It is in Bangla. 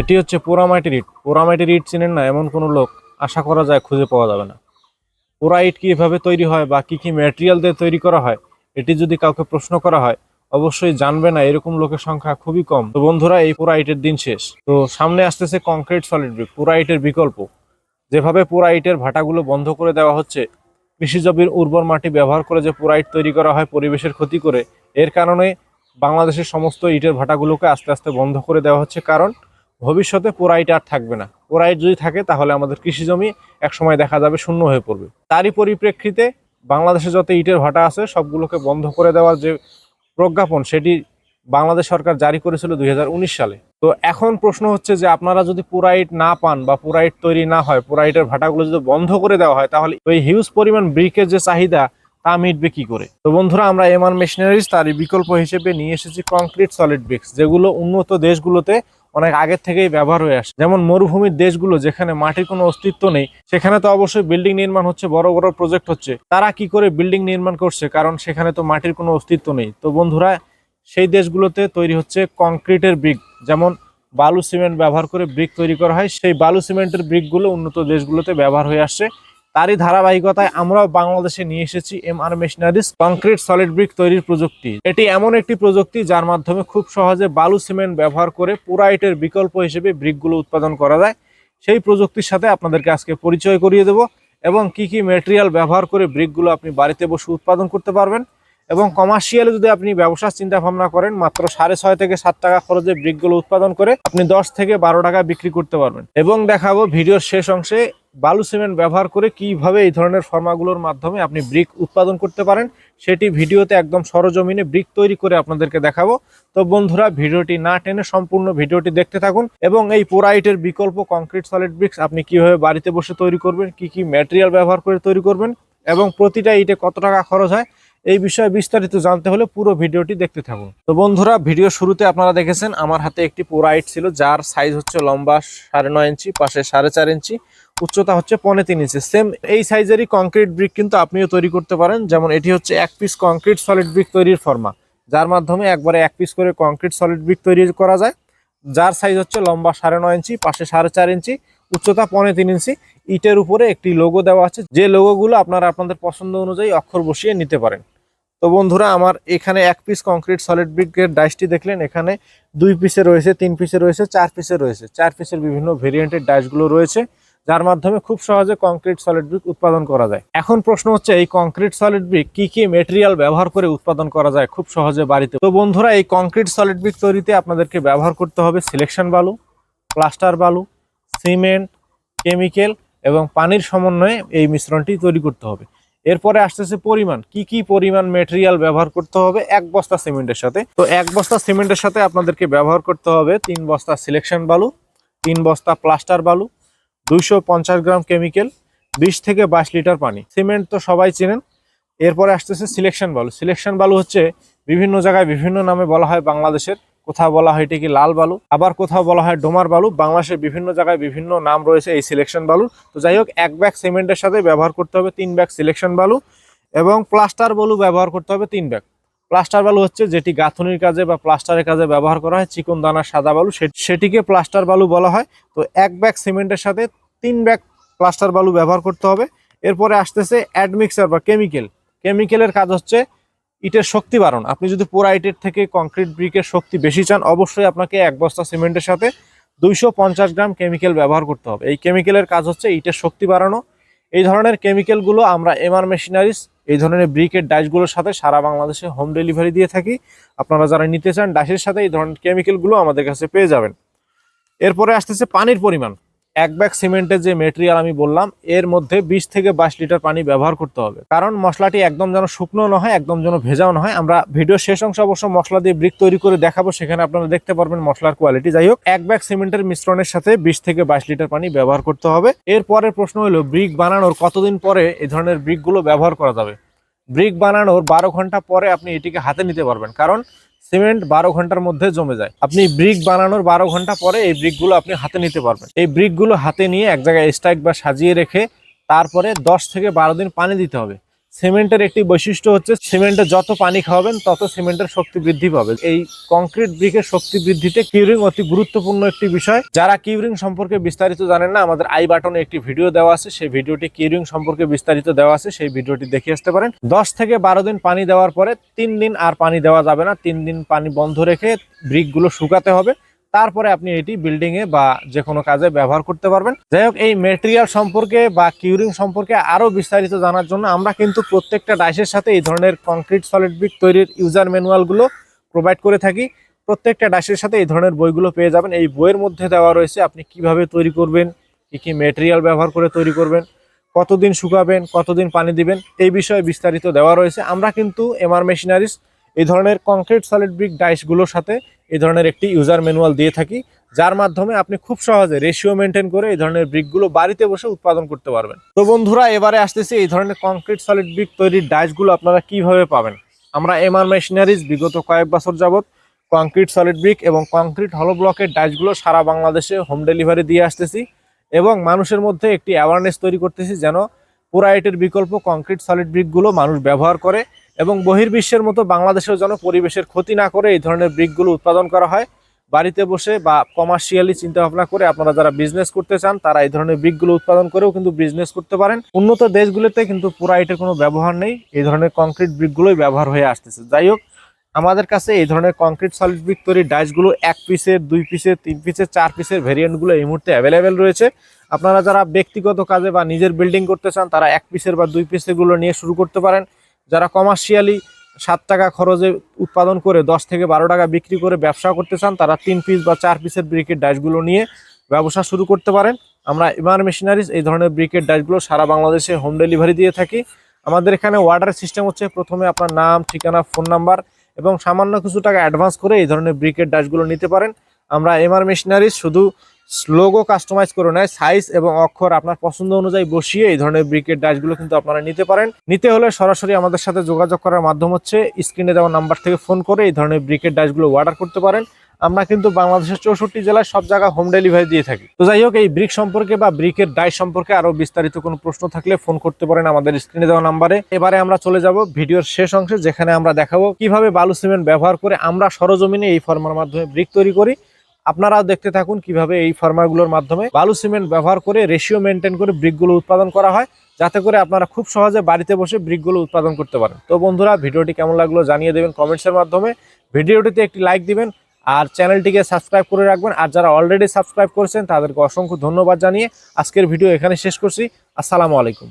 এটি হচ্ছে পোড়ামাটির ইট। পোড়ামাটির ইট চিনেন না, এমন কোনো লোক আশা করা যায় খুঁজে পাওয়া যাবে না। পোড়া ইট কীভাবে তৈরি হয় বা কী কী ম্যাটেরিয়াল দিয়ে তৈরি করা হয়, এটি যদি কাউকে প্রশ্ন করা হয়, অবশ্যই জানবে না, এরকম লোকের সংখ্যা খুবই কম। তো বন্ধুরা, এই পোড়া ইটের দিন শেষ। তো সামনে আসতেছে কংক্রিট সলিড ব্রিক পোড়া ইটের বিকল্প। যেভাবে পোড়া ইটের ভাটাগুলো বন্ধ করে দেওয়া হচ্ছে, কৃষিজমির উর্বর মাটি ব্যবহার করে যে পোড়া ইট তৈরি করা হয় পরিবেশের ক্ষতি করে, এর কারণে বাংলাদেশের সমস্ত ইটের ভাটাগুলোকে আস্তে আস্তে বন্ধ করে দেওয়া হচ্ছে। কারণ ভবিষ্যতে পোড়া ইট আর থাকবে না। পোড়া ইট যদি থাকে, তাহলে আমাদের কৃষিজমি একসময় দেখা যাবে শূন্য হয়ে পড়বে। তারই পরিপ্রেক্ষিতে বাংলাদেশে যত ইটের ভাটা আছে, সবগুলোকে বন্ধ করে দেওয়ার যে প্রজ্ঞাপন, সেটি বাংলাদেশ সরকার জারি করেছিল দু হাজার উনিশ সালে। তো এখন প্রশ্ন হচ্ছে যে, আপনারা যদি পুরাইট না পান বা পুরাইট তৈরি না হয় পুরাইটের ভাটাগুলো যদি বন্ধ করে দেওয়া হয়, তাহলে ওই হিউজ পরিমাণ ব্রিকের যে চাহিদা, তা মিটবে কি করে? তো বন্ধুরা, আমরা এমআর মেশিনারিজ তারই বিকল্প হিসেবে নিয়ে এসেছি কংক্রিট সলিড ব্রিক্স, যেগুলো উন্নত দেশগুলোতে অনেক আগের থেকেই ব্যবহার হয়ে আসে। যেমন মরুভূমির দেশগুলো যেখানে মাটির কোনো অস্তিত্ব নেই, সেখানে তো অবশ্যই বিল্ডিং নির্মাণ হচ্ছে, বড় বড় প্রজেক্ট হচ্ছে। তারা কি করে বিল্ডিং নির্মাণ করছে? কারণ সেখানে তো মাটির কোনো অস্তিত্ব নেই। তো বন্ধুরা, সেই দেশগুলোতে তৈরি হচ্ছে কংক্রিটের ব্রিক। যেমন বালু সিমেন্ট ব্যবহার করে ব্রিক তৈরি করা হয়, সেই বালু সিমেন্টের ব্রিকগুলো উন্নত দেশগুলোতে ব্যবহার হয়ে আসছে। তারই ধারাবাহিকতায় আমরাও বাংলাদেশে নিয়ে এসেছি M R machineries concrete solid brick তৈরির প্রযুক্তি। এটি এমন একটি প্রযুক্তি যার মাধ্যমে খুব সহজে বালু সিমেন্ট ব্যবহার করে পুরাইটের বিকল্প হিসেবে ব্রিকগুলো উৎপাদন করা যায়। সেই প্রযুক্তির সাথে আপনাদেরকে আজকে পরিচয় করিয়ে দেব এবং কি কি মেটেরিয়াল ব্যবহার করে ব্রিকগুলো আপনি বাড়িতে বসে উৎপাদন করতে পারবেন এবং কমার্শিয়ালে যদি আপনি ব্যবসার চিন্তা ভাবনা করেন, মাত্র সাড়ে ছয় থেকে সাত টাকা খরচে ব্রিকগুলো উৎপাদন করে আপনি দশ থেকে বারো টাকা বিক্রি করতে পারবেন। এবং দেখাবো ভিডিওর শেষ অংশে বালু সিমেন্ট ব্যবহার করে কীভাবে এই ধরনের ফর্মাগুলোর মাধ্যমে আপনি ব্রিক উৎপাদন করতে পারেন, সেটি ভিডিওতে একদম সরজমিনে ব্রিক তৈরি করে আপনাদেরকে দেখাবো। তো বন্ধুরা, ভিডিওটি না টেনে সম্পূর্ণ ভিডিওটি দেখতে থাকুন এবং এই পোরাইটের বিকল্প কংক্রিট সলিড ব্রিক্স আপনি কীভাবে বাড়িতে বসে তৈরি করবেন, কি কি ম্যাটেরিয়াল ব্যবহার করে তৈরি করবেন এবং প্রতিটা ইটে কত টাকা খরচ হয়, এই বিষয়ে বিস্তারিত জানতে হলে পুরো ভিডিওটি দেখতে থাকুন। তো বন্ধুরা, ভিডিও শুরুতে আপনারা দেখেছেন, আমার হাতে একটি পোরাইট ছিল, যার সাইজ হচ্ছে লম্বা সাড়ে নয় ইঞ্চি, পাশে সাড়ে চার ইঞ্চি। উচ্চতা হচ্ছে পনে তিন ইঞ্চি সেম এই সাইজেরই কংক্রিট ব্রিক কিন্তু আপনিও তৈরি করতে পারেন। যেমন এটি হচ্ছে এক পিস কংক্রিট সলিড ব্রিক তৈরির ফর্মা যার মাধ্যমে একবারে এক পিস করে কংক্রিট সলিড ব্রিক তৈরি করা যায়। যার সাইজ হচ্ছে লম্বা সাড়ে নয় ইঞ্চি পাশে সাড়ে চার ইঞ্চি উচ্চতা পনে তিন ইঞ্চি ইটের উপরে একটি লোগো দেওয়া আছে। যে লোগোগুলো আপনারা আপনাদের পছন্দ অনুযায়ী অক্ষর বসিয়ে নিতে পারেন। তো বন্ধুরা, আমার এখানে এক পিস কংক্রিট সলিড ব্রিকের ডাইসটি দেখলেন। এখানে দুই পিসে রয়েছে, তিন পিসে রয়েছে, চার পিসে রয়েছে। চার পিসের বিভিন্ন ভেরিয়েন্টের ডাইসগুলো রয়েছে। যার মাধ্যমে খুব সহজে কংক্রিট সলিড ব্রিক উৎপাদন করা যায়। এখন প্রশ্ন হচ্ছে, এই কংক্রিট সলিড ব্রিক কি কি মেটেরিয়াল ব্যবহার করে উৎপাদন করা যায় খুব সহজে বাড়িতে? তো বন্ধুরা, এই কংক্রিট সলিড ব্রিক তৈরিতে আপনাদেরকে ব্যবহার করতে হবে সিলেকশন বালু প্লাস্টার বালু সিমেন্ট কেমিক্যাল এবং পানির সমন্বয়ে এই মিশ্রণটি তৈরি করতে হবে। এরপরে আসতেছে পরিমাণ। কি কি পরিমাণ মেটেরিয়াল ব্যবহার করতে হবে এক বস্তা সিমেন্টের সাথে? তো এক বস্তা সিমেন্টের সাথে আপনাদেরকে ব্যবহার করতে হবে তিন বস্তা সিলেকশন বালু, তিন বস্তা প্লাস্টার বালু দুইশো পঞ্চাশ গ্রাম কেমিক্যাল বিশ থেকে বাইশ লিটার পানি। সিমেন্ট তো সবাই চেনেন। এরপরে আসতেছে সিলেকশন বালু। সিলেকশন বালু হচ্ছে বিভিন্ন জায়গায় বিভিন্ন নামে বলা হয় বাংলাদেশের। কোথাও বলা হয় এটি কি লাল বালু? আবার কোথাও বলা হয় ডোমার বালু। বাংলাদেশের বিভিন্ন জায়গায় বিভিন্ন নাম রয়েছে এই সিলেকশন বালুর তো যাই হোক, এক ব্যাগ সিমেন্টের সাথে ব্যবহার করতে হবে, তিন ব্যাগ সিলেকশন বালু এবং প্লাস্টার বালু ব্যবহার করতে হবে তিন ব্যাগ প্লাস্টার বালু হচ্ছে যেটি গাঁথনির কাজে বা প্লাস্টারের কাজে ব্যবহার করা হয়, চিকন দানার সাদা বালু সেটিকে প্লাস্টার বালু বলা হয়। তো এক ব্যাগ সিমেন্টের সাথে তিন ব্যাগ প্লাস্টার বালু ব্যবহার করতে হবে। এরপরে আসতেছে অ্যাডমিক্সার বা কেমিক্যাল। কেমিক্যালের কাজ হচ্ছে ইটের শক্তি বাড়ানো। আপনি যদি পোড়া ইটের থেকে কংক্রিট ব্রিকের শক্তি বেশি চান, অবশ্যই আপনাকে এক বস্তা সিমেন্টের সাথে দুইশো পঞ্চাশ গ্রাম কেমিক্যাল ব্যবহার করতে হবে। এই কেমিক্যালের কাজ হচ্ছে ইটের শক্তি বাড়ানো এই ধরনের কেমিক্যালগুলো আমরা এমআর মেশিনারিজ এই ধরনের ব্রিকের ডাইসগুলোর সাথে সারা বাংলাদেশে হোম ডেলিভারি দিয়ে থাকি। আপনারা যারা নিতে চান ডাইসের সাথে এই ধরনের কেমিক্যালগুলো আমাদের কাছে পেয়ে যাবেন। এরপরে আসতেছে পানির পরিমাণ। এক ব্যাগ সিমেন্টের যে মেটেরিয়াল আমি বললাম, এর মধ্যে বিশ থেকে বাইশ লিটার পানি ব্যবহার করতে হবে। কারণ মশলাটি একদম যেন শুকনো না হয়, একদম যেন ভেজাও না হয়। আমরা ভিডিও শেষ অংশে অবশ্য মশলা দিয়ে ব্রিক তৈরি করে দেখাবো, সেখানে আপনারা দেখতে পারবেন মশলার কোয়ালিটি যাই হোক, এক ব্যাগ সিমেন্টের মিশ্রণের সাথে বিশ থেকে বাইশ লিটার পানি ব্যবহার করতে হবে। এরপরের প্রশ্ন হলো ব্রিক বানানোর কতদিন পরে এই ধরনের ব্রিকগুলো ব্যবহার করা যাবে? ব্রিক বানানোর বারো ঘণ্টা পরে আপনি এটিকে হাতে নিতে পারবেন। কারণ সিমেন্ট বারো ঘণ্টার মধ্যে জমে যায়। আপনি ব্রিক বানানোর বারো ঘণ্টা পরে এই ব্রিকগুলো আপনি হাতে নিতে পারবেন। এই ব্রিকগুলো হাতে নিয়ে এক জায়গায় স্ট্রাইক বা সাজিয়ে রেখে তারপরে দশ থেকে বারো দিন পানি দিতে হবে। সিমেন্টের একটি বৈশিষ্ট্য হচ্ছে সিমেন্টে যত পানি খাওয়াবেন, তত সিমেন্টের শক্তি বৃদ্ধি পাবে। এই কংক্রিট ব্রিকের শক্তি বৃদ্ধিতে কিউরিং অতি গুরুত্বপূর্ণ একটি বিষয়। যারা কিউরিং সম্পর্কে বিস্তারিত জানেন না, আমাদের আই বাটনে একটি ভিডিও দেওয়া আছে, সেই ভিডিওটি কিউরিং সম্পর্কে বিস্তারিত দেওয়া আছে, সেই ভিডিওটি দেখে আসতে পারেন। দশ থেকে বারো দিন পানি দেওয়ার পরে তিন দিন আর পানি দেওয়া যাবে না। তিন দিন পানি বন্ধ রেখে ব্রিকগুলো শুকাতে হবে। তারপরে আপনি এটি বিল্ডিং এ বা যে কোনো কাজে ব্যবহার করতে পারবেন। যাই হোক, এই মেটেরিয়াল সম্পর্কে বা কিউরিং সম্পর্কে আরও বিস্তারিত জানার জন্য আমরা কিন্তু প্রত্যেকটা ডাইসের সাথে এই ধরনের কংক্রিট সলিড ব্রিক তৈরির ইউজার ম্যানুয়ালগুলো প্রোভাইড করে থাকি। প্রত্যেকটা ডাইসের সাথে এই ধরনের বইগুলো পেয়ে যাবেন। এই বইয়ের মধ্যে দেওয়া রয়েছে আপনি কীভাবে তৈরি করবেন, কি কি মেটেরিয়াল ব্যবহার করে তৈরি করবেন, কতদিন শুকাবেন, কতদিন পানি দিবেন, এই বিষয়ে বিস্তারিত দেওয়া রয়েছে। আমরা কিন্তু এমআর মেশিনারিজ এই ধরনের কংক্রিট সলিড ব্রিক ডাইসগুলোর সাথে এই ধরনের একটি ইউজার ম্যানুয়াল দিয়ে থাকি, যার মাধ্যমে আপনি খুব সহজে রেশিও মেনটেন করে এই ধরনের ব্রিকগুলো বাড়িতে বসে উৎপাদন করতে পারবেন। তো বন্ধুরা, এবারে আসতেছি এই ধরনের কংক্রিট সলিড ব্রিক তৈরির ডাইসগুলো আপনারা কীভাবে পাবেন? আমরা এমআর মেশিনারিজ বিগত কয়েক বছর যাবত কংক্রিট সলিড ব্রিক এবং কংক্রিট হলো ব্লকের ডাইসগুলো সারা বাংলাদেশে হোম ডেলিভারি দিয়ে আসতেছি এবং মানুষের মধ্যে একটি অ্যাওয়ারনেস তৈরি করতেছি যেন পুরাইটের বিকল্প কংক্রিট সলিড ব্রিকগুলো মানুষ ব্যবহার করে এবং বহির্বিশ্বের মতো বাংলাদেশেও যেন পরিবেশের ক্ষতি না করে এই ধরনের ব্রিকগুলো উৎপাদন করা হয়। বাড়িতে বসে বা কমার্শিয়ালি চিন্তা ভাবনা করে আপনারা যারা বিজনেস করতে চান, তারা এই ধরনের ব্রিকগুলো উৎপাদন করেও কিন্তু বিজনেস করতে পারেন। উন্নত দেশগুলোতে কিন্তু পুরাইটের কোনো ব্যবহার নেই। এই ধরনের কংক্রিট ব্রিকগুলোই ব্যবহার হয়ে আসতেছে। যাই হোক, আমাদের কাছে এই ধরনের কংক্রিট সলিড ব্রিক তৈরির ডাইসগুলো এক পিসের দুই পিসের তিন পিসের চার পিসের ভেরিয়েন্টগুলো এই মুহূর্তে অ্যাভেলেবেল রয়েছে। আপনারা যারা ব্যক্তিগত কাজে বা নিজের বিল্ডিং করতে চান, তারা এক পিসের বা দুই পিসেরগুলো নিয়ে শুরু করতে পারেন। যারা কমার্শিয়ালি সাত টাকা খরচে উৎপাদন করে দশ থেকে বারো টাকা বিক্রি করে ব্যবসা করতে চান, তারা তিন পিস বা চার পিসের ব্রিকের ডাইসগুলো নিয়ে ব্যবসা শুরু করতে পারেন। আমরা এমআর মেশিনারিজ এই ধরনের ব্রিকের ডাইসগুলো সারা বাংলাদেশে হোম ডেলিভারি দিয়ে থাকি। আমাদের এখানে অর্ডার সিস্টেম হচ্ছে প্রথমে আপনার নাম, ঠিকানা ফোন নাম্বার এবং সামান্য কিছু টাকা অ্যাডভান্স করে এই ধরনের ব্রিকের ডাইসগুলো নিতে পারেন। আমরা এমআর মেশিনারিজ শুধু লোগো কাস্টমাইজ করে নেয় সাইজ এবং অক্ষর আপনার পছন্দ অনুযায়ী বসিয়ে এই ধরনের ব্রিকের ডাইসগুলো কিন্তু আপনারা নিতে পারেন। নিতে হলে সরাসরি আমাদের সাথে যোগাযোগ করার মাধ্যম হচ্ছে স্ক্রিনে দেওয়া নাম্বার থেকে ফোন করে এই ধরনের ব্রিকের ডাইসগুলো অর্ডার করতে পারেন। আমরা কিন্তু বাংলাদেশের চৌষট্টি জেলায় সব জায়গায় হোম ডেলিভারি দিয়ে থাকি। তো যাই হোক, এই ব্রিক সম্পর্কে বা ব্রিকের ডাইস সম্পর্কে আরও বিস্তারিত কোনো প্রশ্ন থাকলে ফোন করতে পারেন আমাদের স্ক্রিনে দেওয়া নাম্বারে এবারে আমরা চলে যাব ভিডিওর শেষ অংশে, যেখানে আমরা দেখাবো কীভাবে বালু সিমেন্ট ব্যবহার করে আমরা সরজমিনে এই ফর্মার মাধ্যমে ব্রিক তৈরি করি। আপনারাও দেখতে থাকুন কীভাবে এই ফার্মারগুলোর মাধ্যমে বালু সিমেন্ট ব্যবহার করে রেশিও মেনটেন করে ব্রিকগুলো উৎপাদন করা হয়, যাতে করে আপনারা খুব সহজে বাড়িতে বসে ব্রিকগুলো উৎপাদন করতে পারেন। তো বন্ধুরা, ভিডিওটি কেমন লাগল জানিয়ে দেবেন কমেন্টসের মাধ্যমে। ভিডিওটিতে একটি লাইক দিবেন আর চ্যানেলটিকে সাবস্ক্রাইব করে রাখবেন। আর যারা অলরেডি সাবস্ক্রাইব করেছেন, তাদেরকে অসংখ্য ধন্যবাদ জানিয়ে আজকের ভিডিও এখানে শেষ করছি। আসসালামু আলাইকুম।